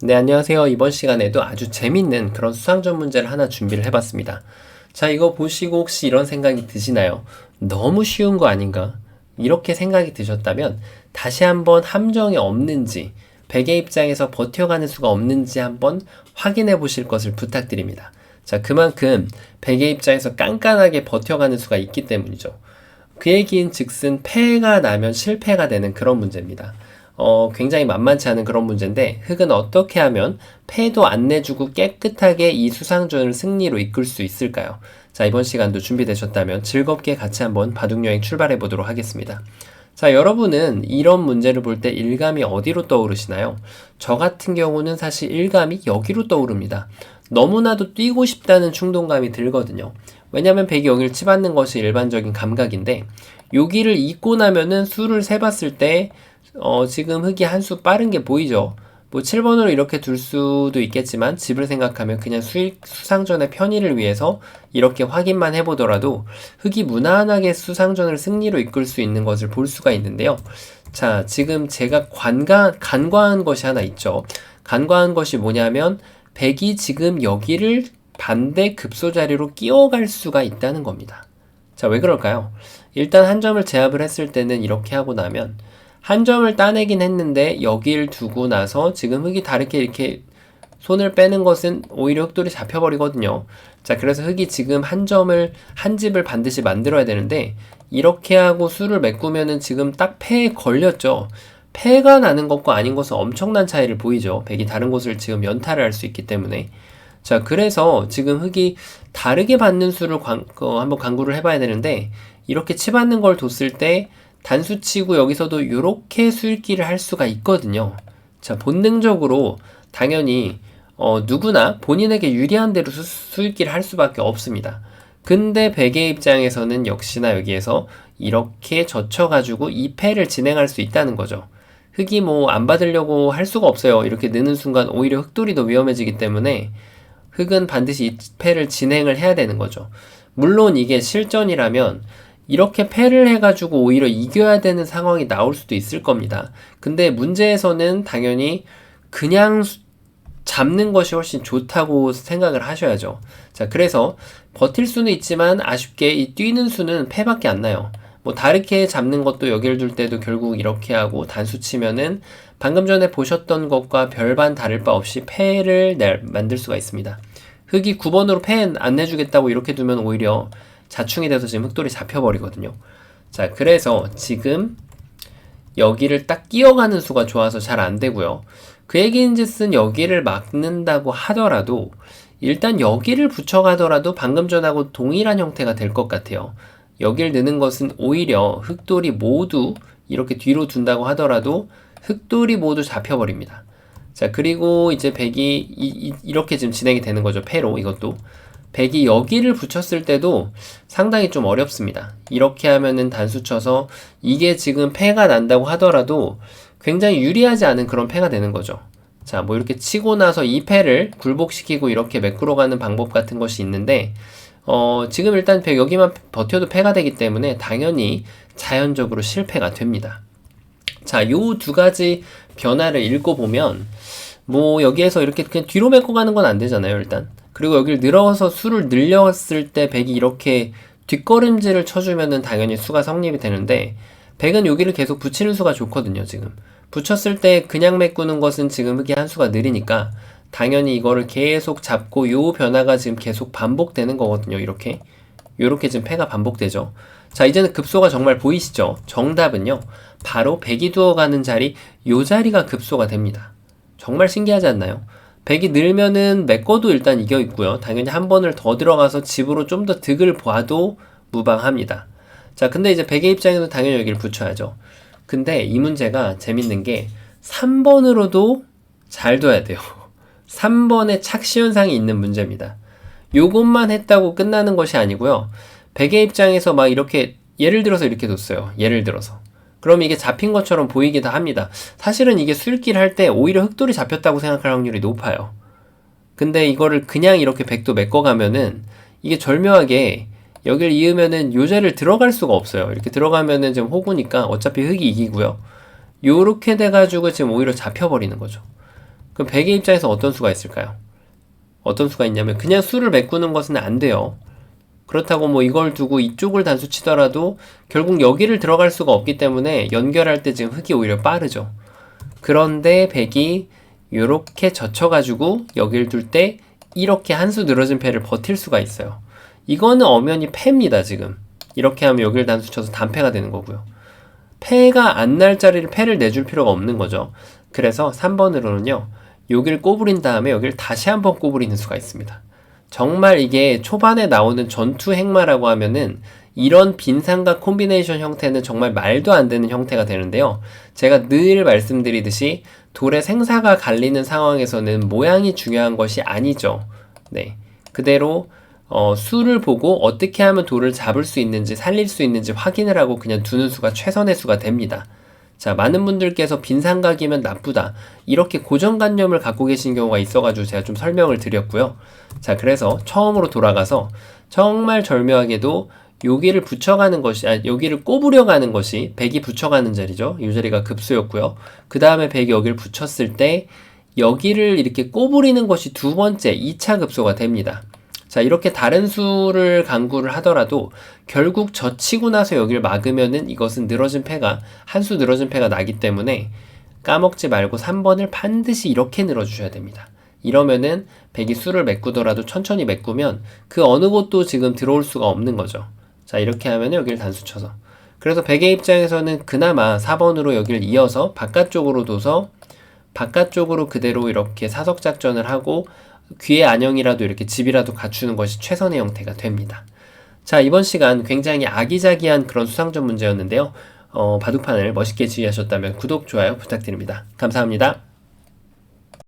네, 안녕하세요. 이번 시간에도 아주 재밌는 그런 수상전 문제를 하나 준비를 해봤습니다. 자, 이거 보시고 혹시 이런 생각이 드시나요? 너무 쉬운 거 아닌가? 이렇게 생각이 드셨다면 다시 한번 함정이 없는지, 베개 입장에서 버텨가는 수가 없는지 한번 확인해 보실 것을 부탁드립니다. 자, 그만큼 베개 입장에서 깐깐하게 버텨가는 수가 있기 때문이죠. 그 얘기인 즉슨 패가 나면 실패가 되는 그런 문제입니다. 어, 굉장히 만만치 않은 그런 문제인데 흙은 어떻게 하면 패도 안 내주고 깨끗하게 이 수상전을 승리로 이끌 수 있을까요? 자, 이번 시간도 준비되셨다면 즐겁게 같이 한번 바둑여행 출발해 보도록 하겠습니다. 자, 여러분은 이런 문제를 볼 때 일감이 어디로 떠오르시나요? 저 같은 경우는 사실 일감이 여기로 떠오릅니다. 너무나도 뛰고 싶다는 충동감이 들거든요. 왜냐면 백이 여기를 치받는 것이 일반적인 감각인데 여기를 잊고 나면은 수를 세봤을 때 어, 지금 흙이 한 수 빠른 게 보이죠? 뭐 7번으로 이렇게 둘 수도 있겠지만 집을 생각하면 그냥 수익, 수상전의 편의를 위해서 이렇게 확인만 해보더라도 흙이 무난하게 수상전을 승리로 이끌 수 있는 것을 볼 수가 있는데요. 자, 지금 제가 관가, 간과한 것이 하나 있죠. 간과한 것이 뭐냐면 백이 지금 여기를 반대 급소 자리로 끼워갈 수가 있다는 겁니다. 자, 왜 그럴까요? 일단 한 점을 제압을 했을 때는 이렇게 하고 나면 한 점을 따내긴 했는데 여기를 두고 나서 지금 흙이 다르게 이렇게 손을 빼는 것은 오히려 흙돌이 잡혀버리거든요. 자, 그래서 흙이 지금 한 점을, 한 집을 반드시 만들어야 되는데, 이렇게 하고 수를 메꾸면은 지금 딱 패에 걸렸죠. 패가 나는 것과 아닌 것은 엄청난 차이를 보이죠. 백이 다른 곳을 지금 연타를 할 수 있기 때문에. 자, 그래서 지금 흙이 다르게 받는 수를 관, 어, 한번 강구를 해봐야 되는데, 이렇게 치받는 걸 뒀을 때, 단수치고 여기서도 이렇게 수읽기를 할 수가 있거든요. 자, 본능적으로 당연히 어, 누구나 본인에게 유리한 대로 수, 수읽기를 할 수밖에 없습니다. 근데 베개 입장에서는 역시나 여기에서 이렇게 젖혀가지고 이 패를 진행할 수 있다는 거죠. 흙이 뭐 안 받으려고 할 수가 없어요. 이렇게 느는 순간 오히려 흙돌이 더 위험해지기 때문에 흙은 반드시 이 패를 진행을 해야 되는 거죠. 물론 이게 실전이라면 이렇게 패를 해가지고 오히려 이겨야 되는 상황이 나올 수도 있을 겁니다. 근데 문제에서는 당연히 그냥 잡는 것이 훨씬 좋다고 생각을 하셔야죠. 자, 그래서 버틸 수는 있지만 아쉽게 이 뛰는 수는 패밖에 안 나요. 뭐 다르게 잡는 것도 여기를 둘 때도 결국 이렇게 하고 단수 치면은 방금 전에 보셨던 것과 별반 다를 바 없이 패를 낼, 만들 수가 있습니다. 흙이 9번으로 패 안 내주겠다고 이렇게 두면 오히려 자충이 돼서 지금 흑돌이 잡혀버리거든요. 자, 그래서 지금 여기를 딱 끼어가는 수가 좋아서 잘 안 되고요. 그 얘기인즉슨 여기를 막는다고 하더라도 일단 여기를 붙여가더라도 방금 전하고 동일한 형태가 될 것 같아요. 여기를 넣는 것은 오히려 흑돌이 모두 이렇게 뒤로 둔다고 하더라도 흑돌이 모두 잡혀버립니다. 자, 그리고 이제 백이 이, 이, 렇게 지금 진행이 되는 거죠. 패로 이것도. 백이 여기를 붙였을 때도 상당히 좀 어렵습니다. 이렇게 하면은 단수 쳐서 이게 지금 패가 난다고 하더라도 굉장히 유리하지 않은 그런 패가 되는 거죠. 자, 뭐 이렇게 치고 나서 이 패를 굴복시키고 이렇게 메꾸러 가는 방법 같은 것이 있는데, 어, 지금 일단 여기만 버텨도 패가 되기 때문에 당연히 자연적으로 실패가 됩니다. 자, 요 두 가지 변화를 읽어보면, 뭐 여기에서 이렇게 그냥 뒤로 메꿔 가는 건 안 되잖아요, 일단. 그리고 여기를 늘어서 수를 늘렸을 때 백이 이렇게 뒷걸음질을 쳐주면은 당연히 수가 성립이 되는데 백은 여기를 계속 붙이는 수가 좋거든요 지금. 붙였을 때 그냥 메꾸는 것은 지금 흑이 한 수가 느리니까 당연히 이거를 계속 잡고 요 변화가 지금 계속 반복되는 거거든요 이렇게. 요렇게 지금 패가 반복되죠. 자 이제는 급소가 정말 보이시죠? 정답은요 바로 백이 두어가는 자리 요 자리가 급소가 됩니다. 정말 신기하지 않나요 백이 늘면은 메꿔도 일단 이겨 있고요. 당연히 한 번을 더 들어가서 집으로 좀 더 득을 봐도 무방합니다. 자, 근데 이제 백의 입장에서 당연히 여기를 붙여야죠. 근데 이 문제가 재밌는 게 3번으로도 잘 둬야 돼요. 3번에 착시 현상이 있는 문제입니다. 요것만 했다고 끝나는 것이 아니고요. 백의 입장에서 막 이렇게 예를 들어서 이렇게 뒀어요. 예를 들어서. 그럼 이게 잡힌 것처럼 보이기도 합니다. 사실은 이게 술길 할 때 오히려 흑돌이 잡혔다고 생각할 확률이 높아요. 근데 이거를 그냥 이렇게 백도 메꿔가면은 이게 절묘하게 여기를 이으면은 요제를 들어갈 수가 없어요. 이렇게 들어가면은 지금 호구니까 어차피 흑이 이기고요. 요렇게 돼가지고 지금 오히려 잡혀버리는 거죠. 그럼 백의 입장에서 어떤 수가 있을까요? 어떤 수가 있냐면 그냥 수를 메꾸는 것은 안 돼요. 그렇다고 뭐 이걸 두고 이쪽을 단수 치더라도 결국 여기를 들어갈 수가 없기 때문에 연결할 때 지금 흙이 오히려 빠르죠. 그런데 백이 이렇게 젖혀가지고 여기를 둘 때 이렇게 한 수 늘어진 패를 버틸 수가 있어요. 이거는 엄연히 패입니다, 지금. 이렇게 하면 여기를 단수 쳐서 단패가 되는 거고요. 패가 안 날 자리를 패를 내줄 필요가 없는 거죠. 그래서 3번으로는요, 여기를 꼬부린 다음에 여기를 다시 한번 꼬부리는 수가 있습니다. 정말 이게 초반에 나오는 전투 행마라고 하면은 이런 빈상과 콤비네이션 형태는 정말 말도 안 되는 형태가 되는데요. 제가 늘 말씀드리듯이 돌의 생사가 갈리는 상황에서는 모양이 중요한 것이 아니죠. 네. 그대로 어, 수를 보고 어떻게 하면 돌을 잡을 수 있는지 살릴 수 있는지 확인을 하고 그냥 두는 수가 최선의 수가 됩니다. 자, 많은 분들께서 빈 상각이면 나쁘다. 이렇게 고정관념을 갖고 계신 경우가 있어가지고 제가 좀 설명을 드렸고요. 자, 그래서 처음으로 돌아가서 정말 절묘하게도 여기를 붙여가는 것이, 아, 여기를 꼬부려 가는 것이 백이 붙여가는 자리죠. 이 자리가 급수였고요. 그 다음에 백이 여기를 붙였을 때 여기를 이렇게 꼬부리는 것이 두 번째 2차 급소가 됩니다. 자, 이렇게 다른 수를 강구를 하더라도 결국 젖히고 나서 여기를 막으면은 이것은 늘어진 패가, 한 수 늘어진 패가 나기 때문에 까먹지 말고 3번을 반드시 이렇게 늘어주셔야 됩니다. 이러면은 백이 수를 메꾸더라도 천천히 메꾸면 그 어느 곳도 지금 들어올 수가 없는 거죠. 자, 이렇게 하면 여기를 단수 쳐서. 그래서 백의 입장에서는 그나마 4번으로 여기를 이어서 바깥쪽으로 둬서 바깥쪽으로 그대로 이렇게 사석 작전을 하고 귀의 안녕이라도 이렇게 집이라도 갖추는 것이 최선의 형태가 됩니다. 자, 이번 시간 굉장히 아기자기한 그런 수상전 문제였는데요. 어, 바둑판을 멋있게 지휘하셨다면 구독, 좋아요 부탁드립니다. 감사합니다.